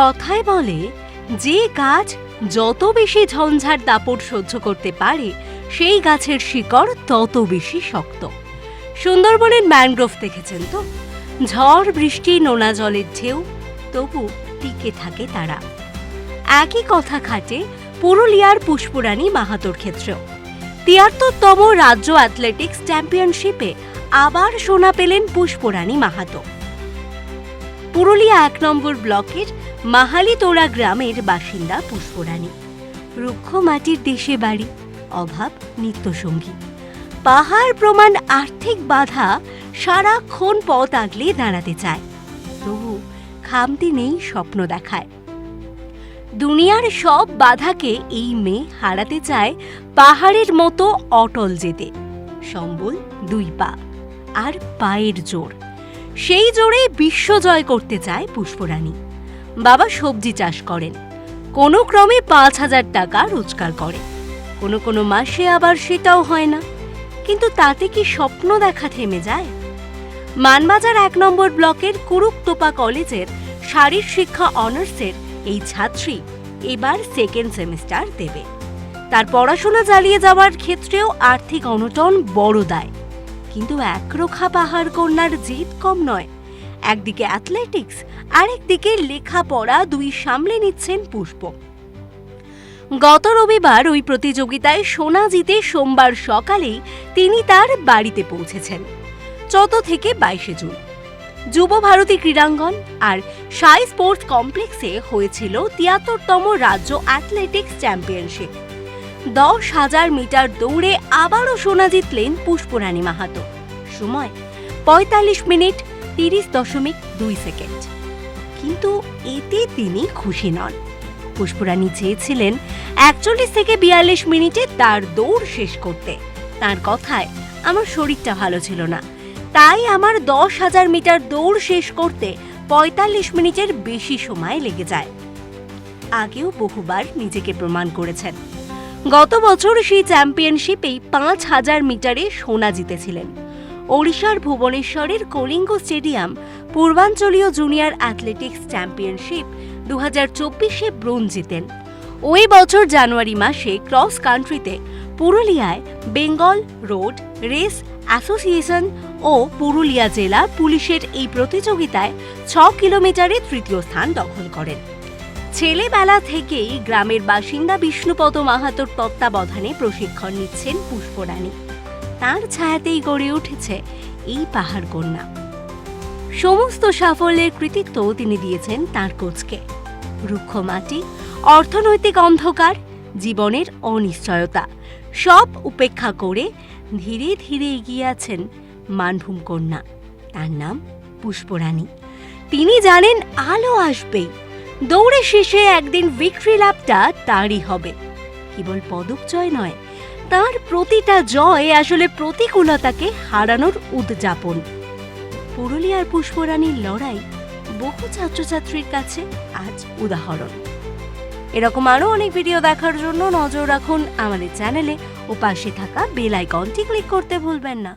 কথায় বলে, যে গাছ যত বেশি ঝঞ্ঝার দাপট সহ্য করতে পারে, সেই গাছের শিকড় তত বেশি শক্ত। সুন্দরবনের ম্যানগ্রোভ দেখেছেন তো? ঝড়, বৃষ্টি, নোনা জলের ঢেউ, তবু টিকে থাকে তারা। একই কথা খাটে পুরুলিয়ার পুষ্পরানী মাহাতোর ক্ষেত্রেও তিয়াত্তরতম রাজ্য অ্যাথলেটিক্স চ্যাম্পিয়নশিপে আবার সোনা পেলেন পুষ্পরানী মাহাতো। পুরুলিয়া এক নম্বর ব্লকের মাহালিতোড়া গ্রামের বাসিন্দা পুষ্পরানী রুক্ষ মাটির দেশে বাড়ি, অভাব, নিত্যসঙ্গী। পাহাড় প্রমাণ আর্থিক বাধা সারাক্ষণ পথ আগলে দাঁড়াতে চায়। তবু খামতি নেই স্বপ্ন দেখায়। দুনিয়ার সব বাধাকে এই মেয়ে হারাতে চায় পাহাড়ের মতো অটল যেতে। সম্বল দুই পা আর পায়ের জোর। সেই জোরে বিশ্ব জয় করতে চায় পুষ্পরানী বাবা সবজি চাষ করেন। কোনো ক্রমে পাঁচ হাজার টাকা রোজগার করে। কোনো কোনো মাসে আবার সেটাও হয় না। কিন্তু তাতে কি স্বপ্ন দেখা থেমে যায়? মানবাজার এক নম্বর ব্লকের কুরুকটোপা কলেজের শারীর শিক্ষা অনার্সের এই ছাত্রী এবার সেকেন্ড সেমিস্টার দেবে। তার পড়াশোনা চালিয়ে যাওয়ার ক্ষেত্রেও আর্থিক অনটন বড় দায়। কিন্তু একরোখা পাহাড় কন্যার জিদ কম নয়। একদিকে অ্যাথলেটিক্স আরেকদিকে লেখাপড়া দুই সামলে নিচ্ছেন পুষ্প। গত রবিবার ওই প্রতিযোগিতায় সোনা জিতে সোমবার সকালেই তিনি তার বাড়িতে পৌঁছেছেন, চৌদ্দ থেকে বাইশে জুন। যুব ভারতী ক্রীড়াঙ্গন আর সাই স্পোর্টস কমপ্লেক্সে হয়েছিল তিয়াত্তরতম রাজ্য অ্যাথলেটিক্স চ্যাম্পিয়নশিপ দশ হাজার মিটার দৌড়ে আবারও সোনা জিতলেন পুষ্পরানী মাহাতো। সময় পঁয়তাল্লিশ মিনিট তিরিশ দশমিক দুই সেকেন্ড। কিন্তু এতে তিনি খুশি নন। পুষ্পরানী চেয়েছিলেন একচল্লিশ থেকে বিয়াল্লিশ মিনিটে তার দৌড় শেষ করতে। তার কথায় আমার শরীরটা ভালো ছিল না। তাই আমার দশ হাজার মিটার দৌড় শেষ করতে পঁয়তাল্লিশ মিনিটের বেশি সময় লেগে যায়। আগেও বহুবার নিজেকে প্রমাণ করেছেন। গত বছর সেই চ্যাম্পিয়নশিপেই পাঁচ হাজার মিটারে সোনা জিতেছিলেন। ওড়িশার ভুবনেশ্বরের কলিঙ্গ স্টেডিয়াম পূর্বাঞ্চলীয় জুনিয়র অ্যাথলেটিক্স চ্যাম্পিয়নশিপ দু হাজার চব্বিশে ব্রোঞ্জ জিতেন। ওই বছর জানুয়ারি মাসে ক্রস কান্ট্রিতে পুরুলিয়ায় বেঙ্গল রোড রেস অ্যাসোসিয়েশন ও পুরুলিয়া জেলা পুলিশের এই প্রতিযোগিতায় ছ কিলোমিটারে তৃতীয় স্থান দখল করেন। ছেলেবেলা থেকেই গ্রামের বাসিন্দা বিষ্ণুপদ মাহাতোর তত্ত্বাবধানে প্রশিক্ষণ নিচ্ছেন পুষ্পরানী তার ছায়াতেই গড়ে উঠেছে এই পাহাড় কন্যা। সমস্ত সাফল্যের কৃতিত্ব তিনি দিয়েছেন তার কোচকে। রুক্ষ মাটি, অর্থনৈতিক অন্ধকার, জীবনের অনিশ্চয়তা, সব উপেক্ষা করে ধীরে ধীরে এগিয়ে আছেন মানভূম কন্যা। তার নাম পুষ্পরানী তিনি জানেন আলো আসবেই। দৌড়ে শেষে একদিন ভিক্টরি লাভটা তারই হবে। কেবল পদক জয় নয়, তার প্রতিটা জয় আসলে প্রতিকূলতাকে হারানোর উদযাপন। পুরুলিয়ার পুষ্পরানীর লড়াই বহু ছাত্রছাত্রীর কাছে আজ উদাহরণ। এরকম আরও অনেক ভিডিও দেখার জন্য নজর রাখুন আমাদের চ্যানেলে ও পাশে থাকা বেল আইকনটি ক্লিক করতে ভুলবেন না।